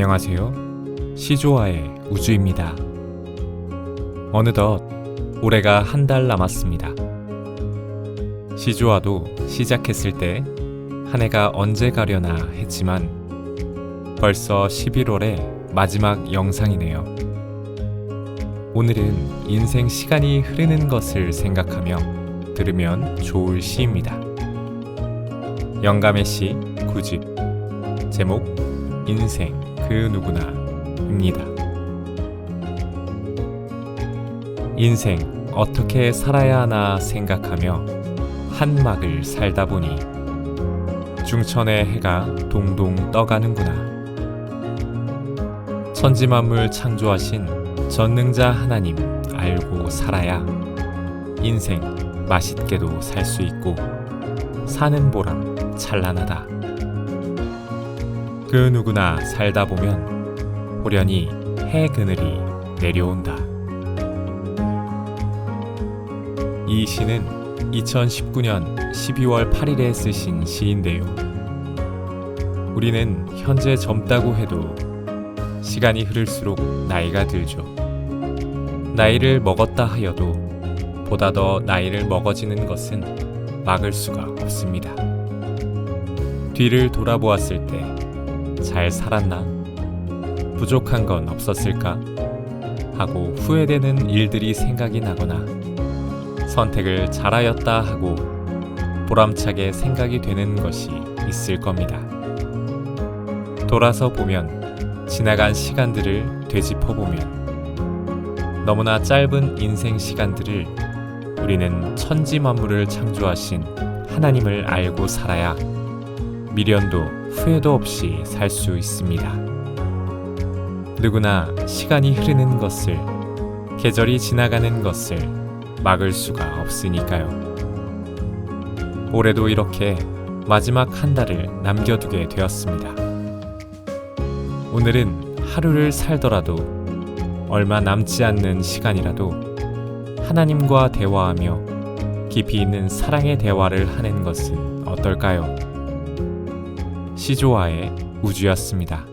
안녕하세요. 시조아의 우주입니다. 어느덧 올해가 한 달 남았습니다. 시조아도 시작했을 때 한 해가 언제 가려나 했지만 벌써 11월의 마지막 영상이네요. 오늘은 인생 시간이 흐르는 것을 생각하며 들으면 좋을 시입니다. 영감의 시 9집 제목 인생 그 누구나입니다. 인생 어떻게 살아야 하나 생각하며 한 막을 살다 보니 중천의 해가 동동 떠가는구나. 천지만물 창조하신 전능자 하나님 알고 살아야 인생 맛있게도 살 수 있고 사는 보람 찬란하다. 그 누구나 살다 보면 호련히 해 그늘이 내려온다. 이 시는 2019년 12월 8일에 쓰신 시인데요. 우리는 현재 젊다고 해도 시간이 흐를수록 나이가 들죠. 나이를 먹었다 하여도 보다 더 나이를 먹어지는 것은 막을 수가 없습니다. 뒤를 돌아보았을 때 잘 살았나? 부족한 건 없었을까? 하고 후회되는 일들이 생각이 나거나 선택을 잘하였다 하고 보람차게 생각이 되는 것이 있을 겁니다. 돌아서 보면 지나간 시간들을 되짚어 보면 너무나 짧은 인생 시간들을 우리는 천지 만물을 창조하신 하나님을 알고 살아야 미련도 후회도 없이 살 수 있습니다. 누구나 시간이 흐르는 것을 계절이 지나가는 것을 막을 수가 없으니까요. 올해도 이렇게 마지막 한 달을 남겨두게 되었습니다. 오늘은 하루를 살더라도 얼마 남지 않는 시간이라도 하나님과 대화하며 깊이 있는 사랑의 대화를 하는 것은 어떨까요? 시조아의 우주였습니다.